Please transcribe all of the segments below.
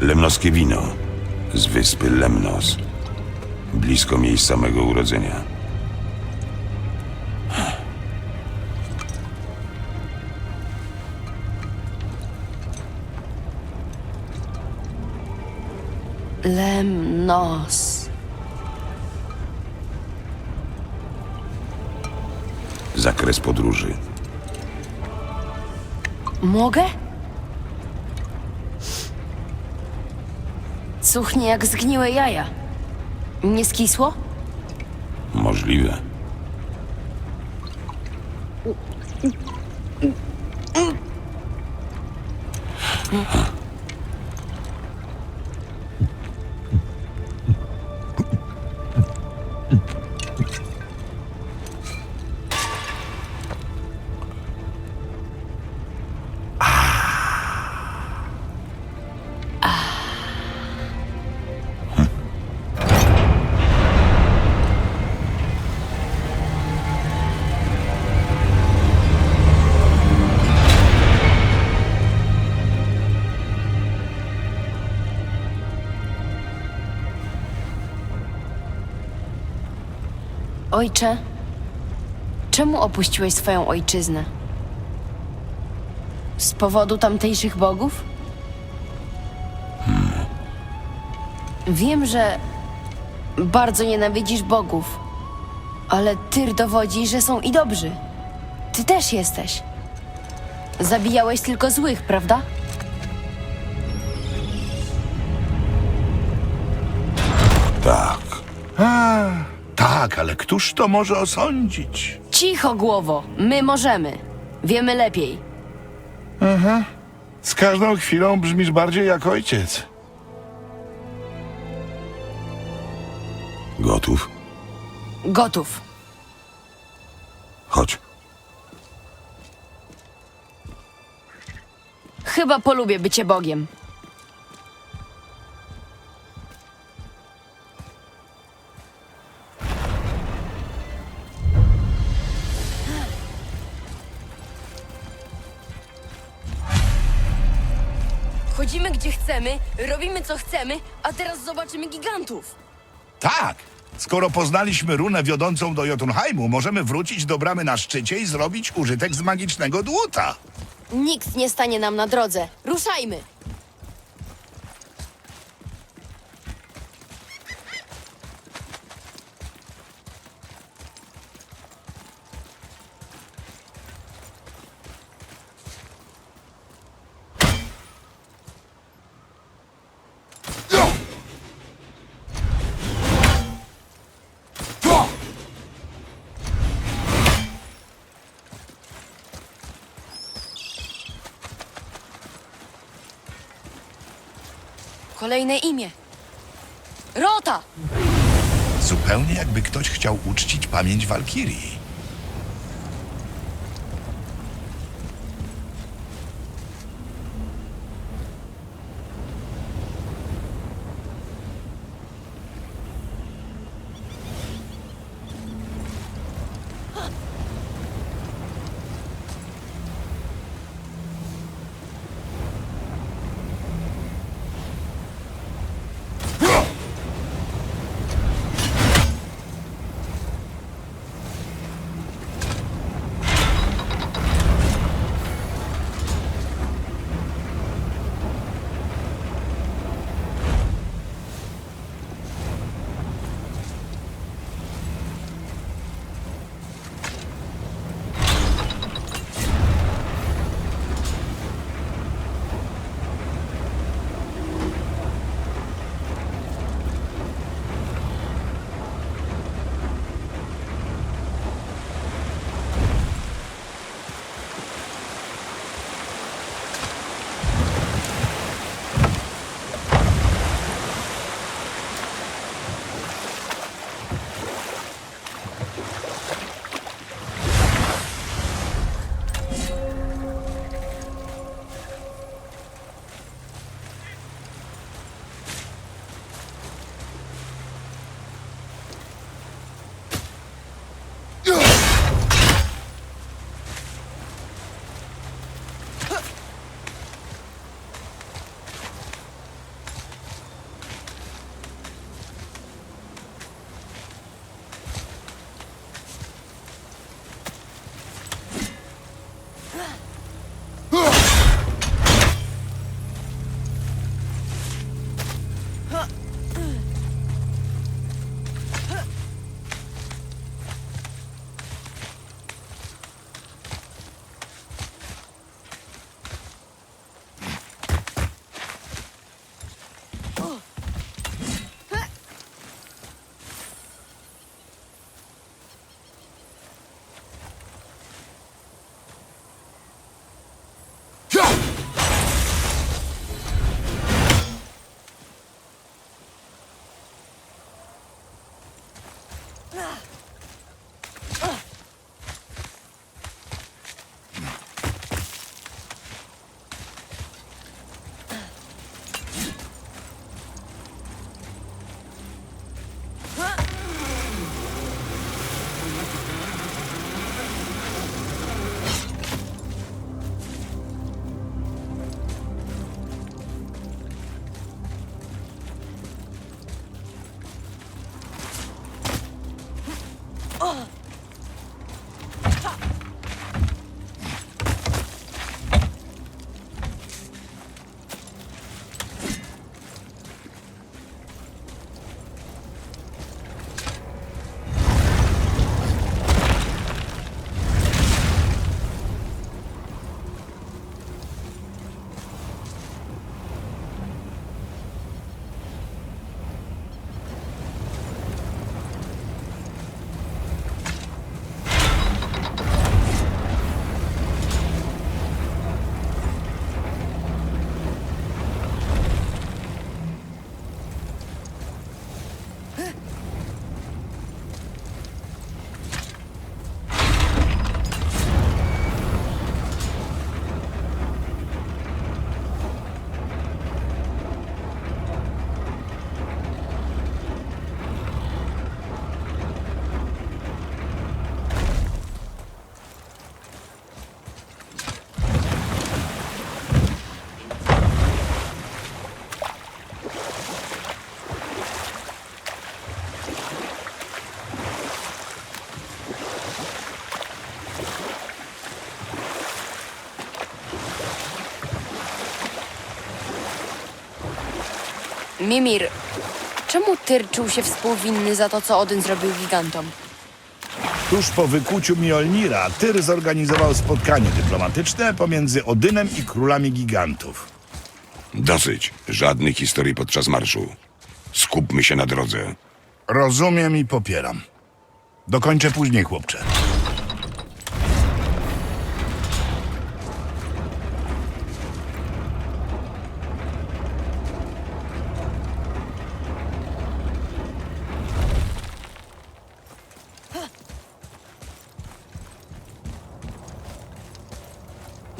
Lemnoskie wino z wyspy Lemnos, blisko miejsca mego urodzenia. Lemnos. Zakres podróży. Mogę? Cuchnie jak zgniłe jaja. Nie skisło? Możliwe. Ojcze, czemu opuściłeś swoją ojczyznę? Z powodu tamtejszych bogów? Wiem, że bardzo nienawidzisz bogów, ale Tyr dowodzi, że są i dobrzy. Ty też jesteś. Zabijałeś tylko złych, prawda? Tak. Tak, ale któż to może osądzić? Cicho, głowo, my możemy. Wiemy lepiej. Z każdą chwilą brzmisz bardziej jak ojciec. Gotów? Gotów. Chodź. Chyba polubię bycie Bogiem. Co chcemy, a teraz zobaczymy gigantów. Tak! Skoro poznaliśmy runę wiodącą do Jotunheimu, możemy wrócić do bramy na szczycie i zrobić użytek z magicznego dłuta. Nikt nie stanie nam na drodze. Ruszajmy! Kolejne imię. Rota! Zupełnie jakby ktoś chciał uczcić pamięć Walkirii. Mimir, czemu Tyr czuł się współwinny za to, co Odyn zrobił gigantom? Tuż po wykuciu Mjolnira Tyr zorganizował spotkanie dyplomatyczne pomiędzy Odynem i królami gigantów. Dosyć. Żadnych historii podczas marszu. Skupmy się na drodze. Rozumiem i popieram. Dokończę później, chłopcze.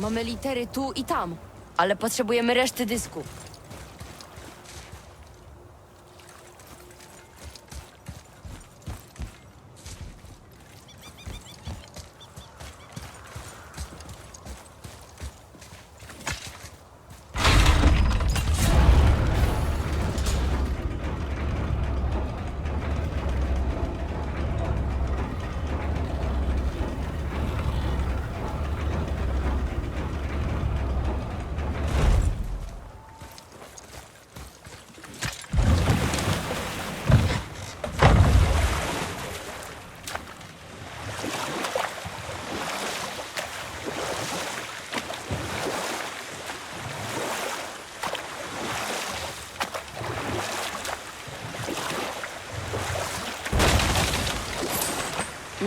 Mamy litery tu i tam, ale potrzebujemy reszty dysku.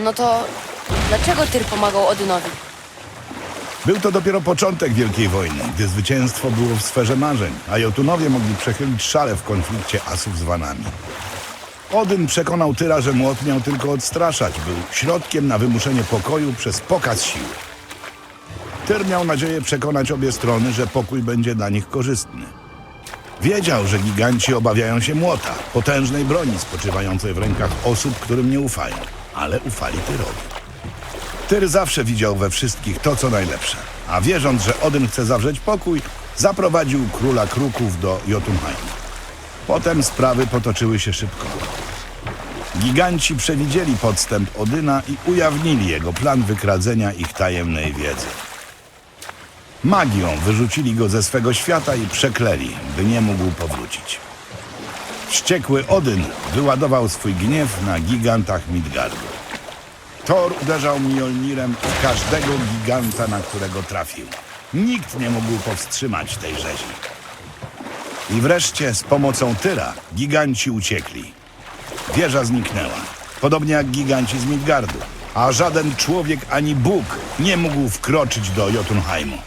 No to dlaczego Tyr pomagał Odynowi? Był to dopiero początek Wielkiej Wojny, gdy zwycięstwo było w sferze marzeń, a Jotunowie mogli przechylić szale w konflikcie asów z Wanami. Odyn przekonał Tyra, że młot miał tylko odstraszać, był środkiem na wymuszenie pokoju przez pokaz siły. Tyr miał nadzieję przekonać obie strony, że pokój będzie dla nich korzystny. Wiedział, że giganci obawiają się młota, potężnej broni spoczywającej w rękach osób, którym nie ufają, ale ufali Tyrowi. Tyr zawsze widział we wszystkich to, co najlepsze, a wierząc, że Odyn chce zawrzeć pokój, zaprowadził króla kruków do Jotunheimu. Potem sprawy potoczyły się szybko. Giganci przewidzieli podstęp Odyna i ujawnili jego plan wykradzenia ich tajemnej wiedzy. Magią wyrzucili go ze swego świata i przekleli, by nie mógł powrócić. Wściekły Odyn wyładował swój gniew na gigantach Midgardu. Thor uderzał Mjolnirem w każdego giganta, na którego trafił. Nikt nie mógł powstrzymać tej rzezi. I wreszcie z pomocą Tyra giganci uciekli. Wieża zniknęła, podobnie jak giganci z Midgardu, a żaden człowiek ani Bóg nie mógł wkroczyć do Jotunheimu.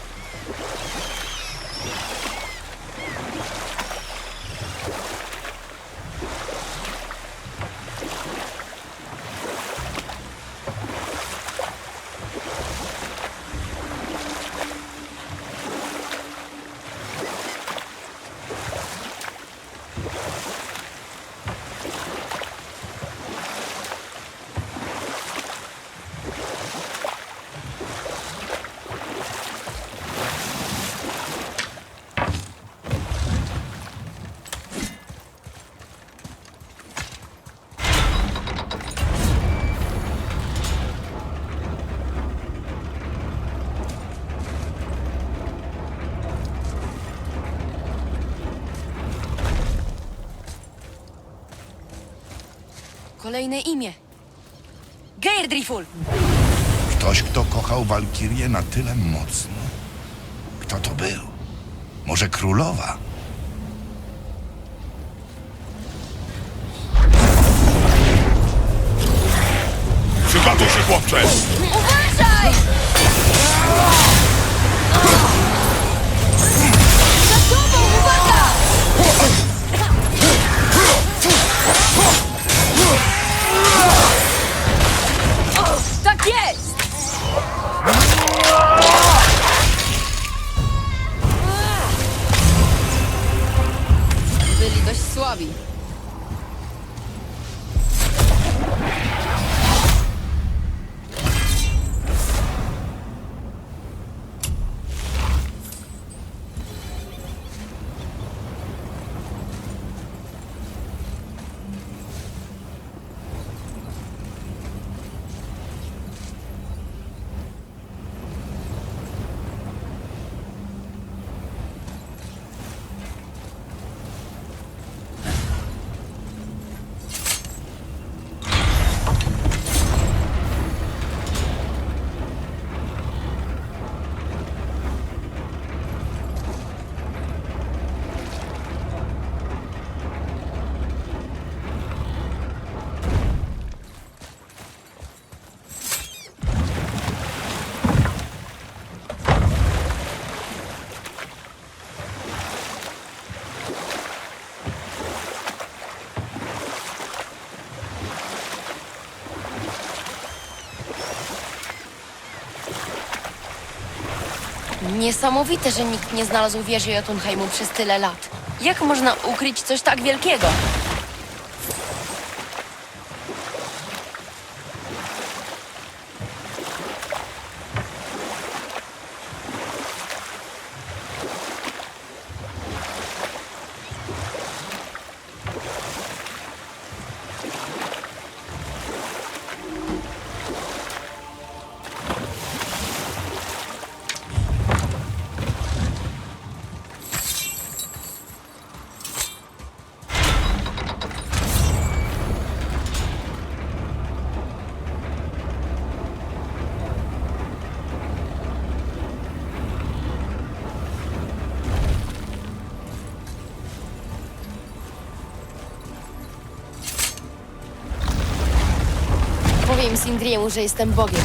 Kolejne imię. Geirdriful! Ktoś, kto kochał Walkirię na tyle mocno. Kto to był? Może królowa? Przygotuj się, chłopcze! Uważaj! Niesamowite, że nikt nie znalazł wieży Jotunheimu przez tyle lat. Jak można ukryć coś tak wielkiego? Powiem Sindriemu, że jestem Bogiem.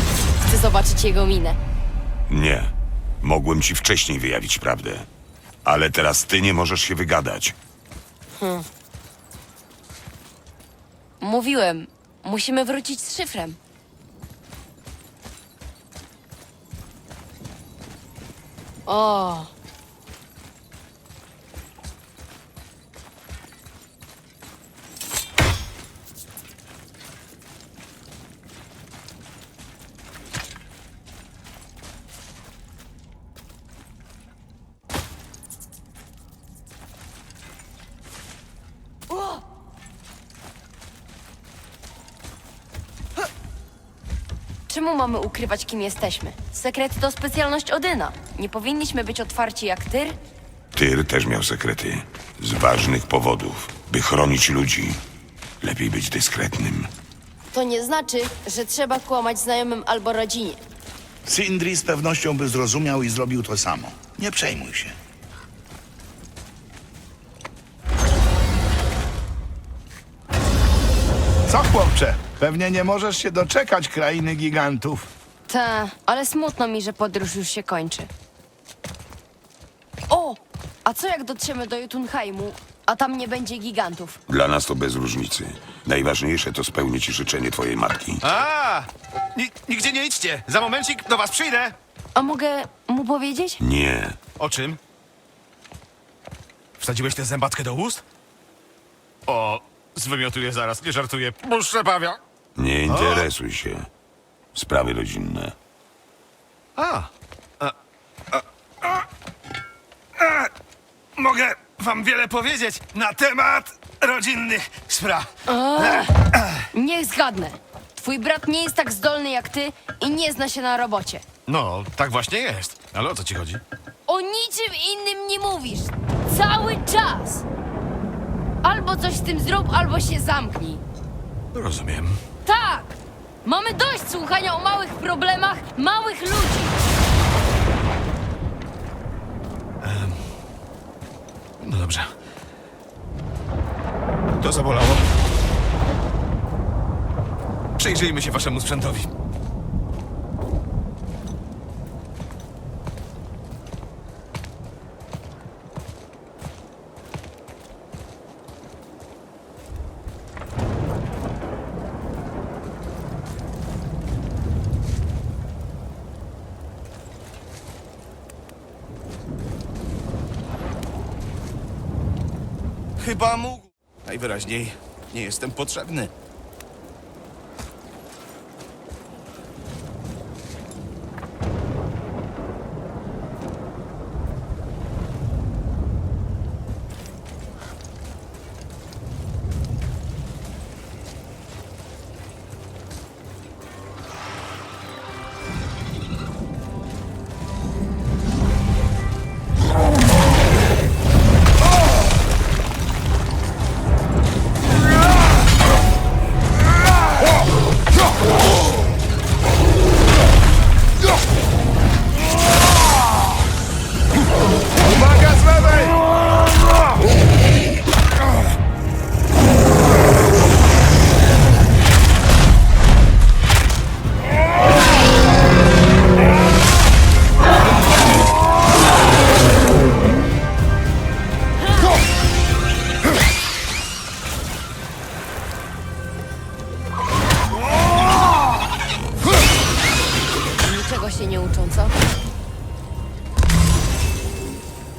Chcę zobaczyć jego minę. Nie. Mogłem ci wcześniej wyjawić prawdę. Ale teraz ty nie możesz się wygadać. Mówiłem, musimy wrócić z szyfrem. O, Czemu mamy ukrywać, kim jesteśmy? Sekrety to specjalność Odyna. Nie powinniśmy być otwarci jak Tyr? Tyr też miał sekrety. Z ważnych powodów. By chronić ludzi. Lepiej być dyskretnym. To nie znaczy, że trzeba kłamać znajomym albo rodzinie. Sindri z pewnością by zrozumiał i zrobił to samo. Nie przejmuj się. Co, chłopcze? Pewnie nie możesz się doczekać krainy gigantów. Ta, ale smutno mi, że podróż już się kończy. O! A co jak dotrzemy do Jotunheimu, a tam nie będzie gigantów? Dla nas to bez różnicy. Najważniejsze to spełnić życzenie twojej matki. A! Ni- nigdzie nie idźcie! Za momencik do was przyjdę! A mogę mu powiedzieć? Nie. O czym? Wsadziłeś tę zębatkę do ust? O, zwymiotuję zaraz, nie żartuję. Muszę bawia. Nie interesuj się. Sprawy rodzinne. A. A, a, a, a. Mogę wam wiele powiedzieć na temat rodzinnych spraw. Niech zgadnę. Twój brat nie jest tak zdolny jak ty i nie zna się na robocie. No, tak właśnie jest. Ale o co ci chodzi? O niczym innym nie mówisz. Cały czas. Albo coś z tym zrób, albo się zamknij. Rozumiem. Tak! Mamy dość słuchania o małych problemach małych ludzi! No dobrze. To zabolało. Przyjrzyjmy się waszemu sprzętowi. Chyba mógł. Najwyraźniej nie jestem potrzebny.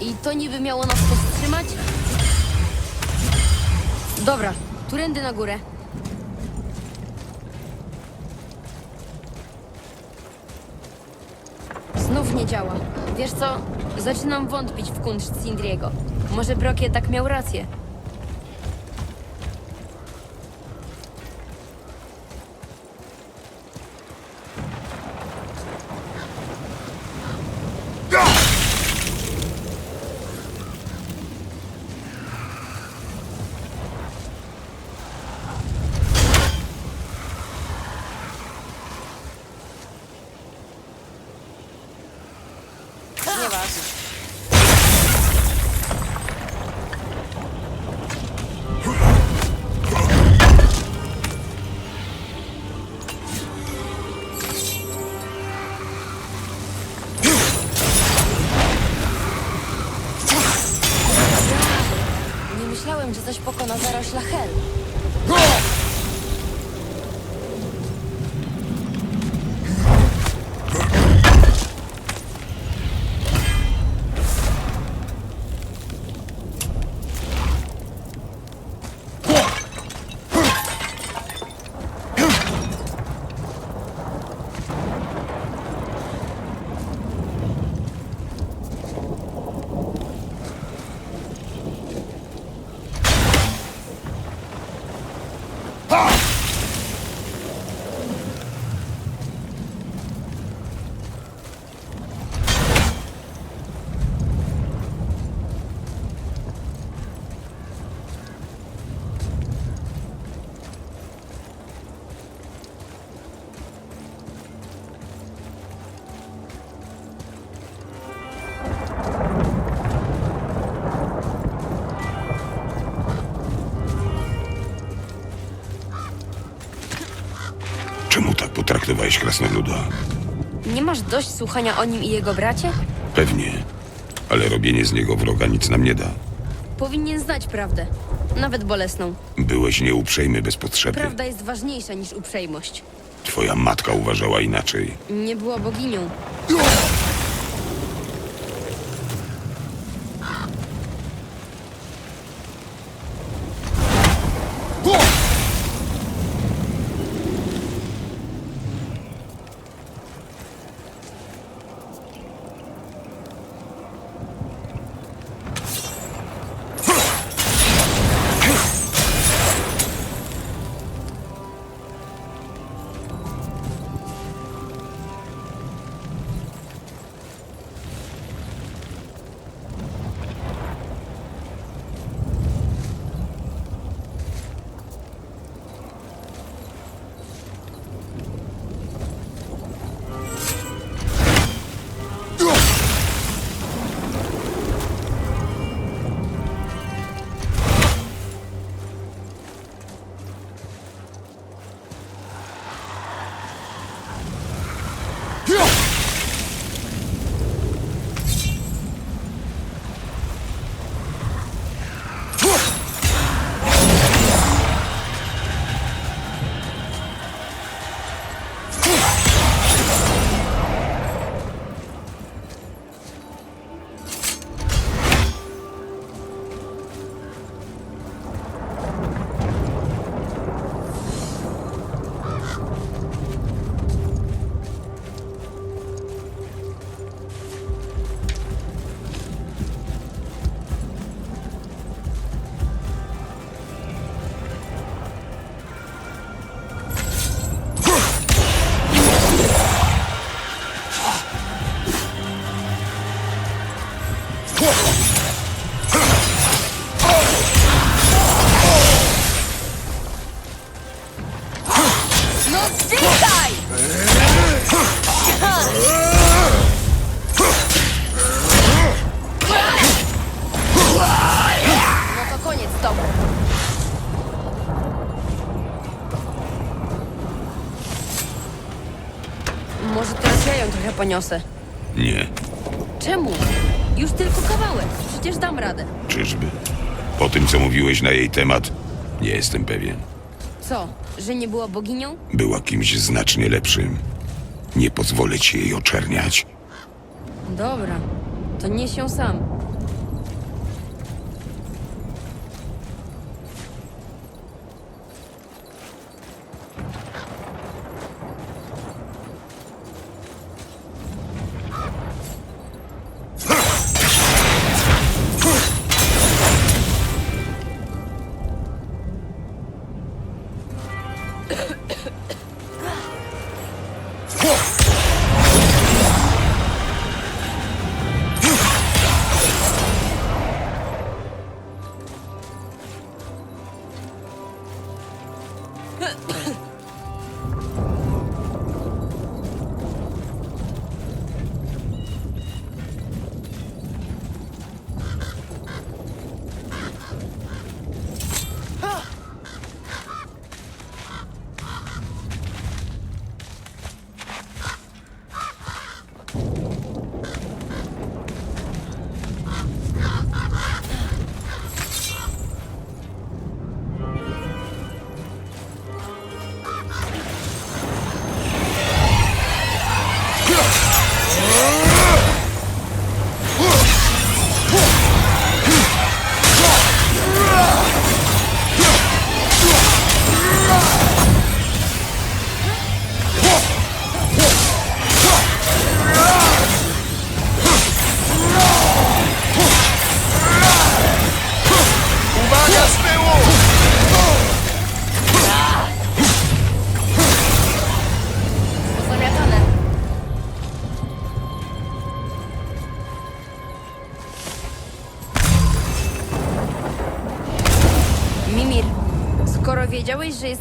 I to niby miało nas powstrzymać? Dobra, turędy na górę. Znów nie działa. Wiesz co? Zaczynam wątpić w kunszt Sindriego. Może Brock jednak miał rację. Potraktowałeś krasnoluda? Nie masz dość słuchania o nim i jego bracie? Pewnie. Ale robienie z niego wroga nic nam nie da. Powinien znać prawdę. Nawet bolesną. Byłeś nieuprzejmy bez potrzeby. Prawda jest ważniejsza niż uprzejmość. Twoja matka uważała inaczej. Nie była boginią. Poniosę. Nie. Czemu? Już tylko kawałek. Przecież dam radę. Czyżby? Po tym, co mówiłeś na jej temat, nie jestem pewien. Co? Że nie była boginią? Była kimś znacznie lepszym. Nie pozwolę ci jej oczerniać. Dobra. To nie się sam.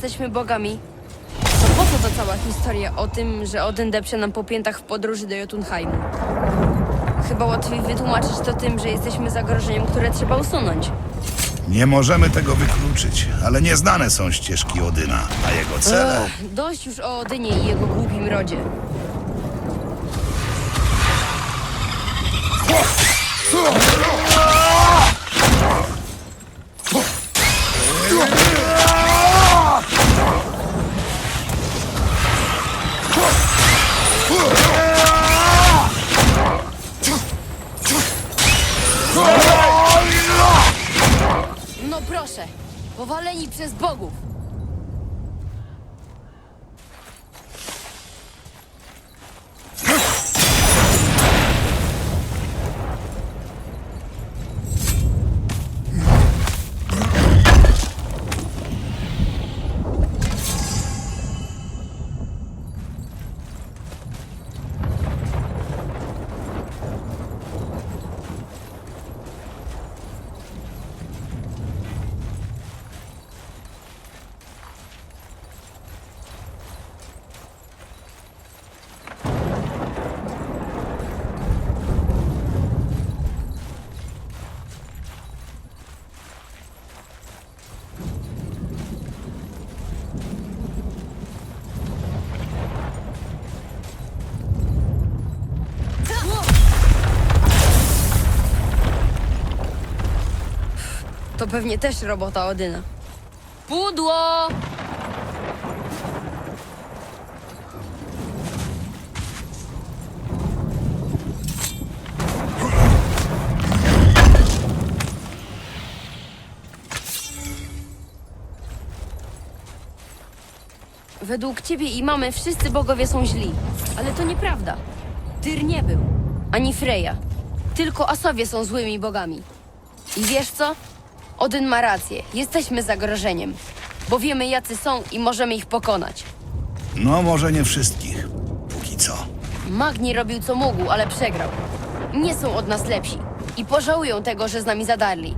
Jesteśmy bogami, to po co ta cała historia o tym, że Odyn depcze nam po piętach w podróży do Jotunheimu? Chyba łatwiej wytłumaczyć to tym, że jesteśmy zagrożeniem, które trzeba usunąć. Nie możemy tego wykluczyć, ale nieznane są ścieżki Odyna, a jego cele... Ech, dość już o Odynie i jego głupim rodzie. No proszę, powaleni przez bogów. To pewnie też robota Odyna. Pudło! Według ciebie i mamy wszyscy bogowie są źli. Ale to nieprawda. Tyr nie był. Ani Freya. Tylko Asowie są złymi bogami. I wiesz co? Odyn ma rację. Jesteśmy zagrożeniem. Bo wiemy, jacy są i możemy ich pokonać. No, może nie wszystkich. Póki co. Magni robił co mógł, ale przegrał. Nie są od nas lepsi. I pożałują tego, że z nami zadarli.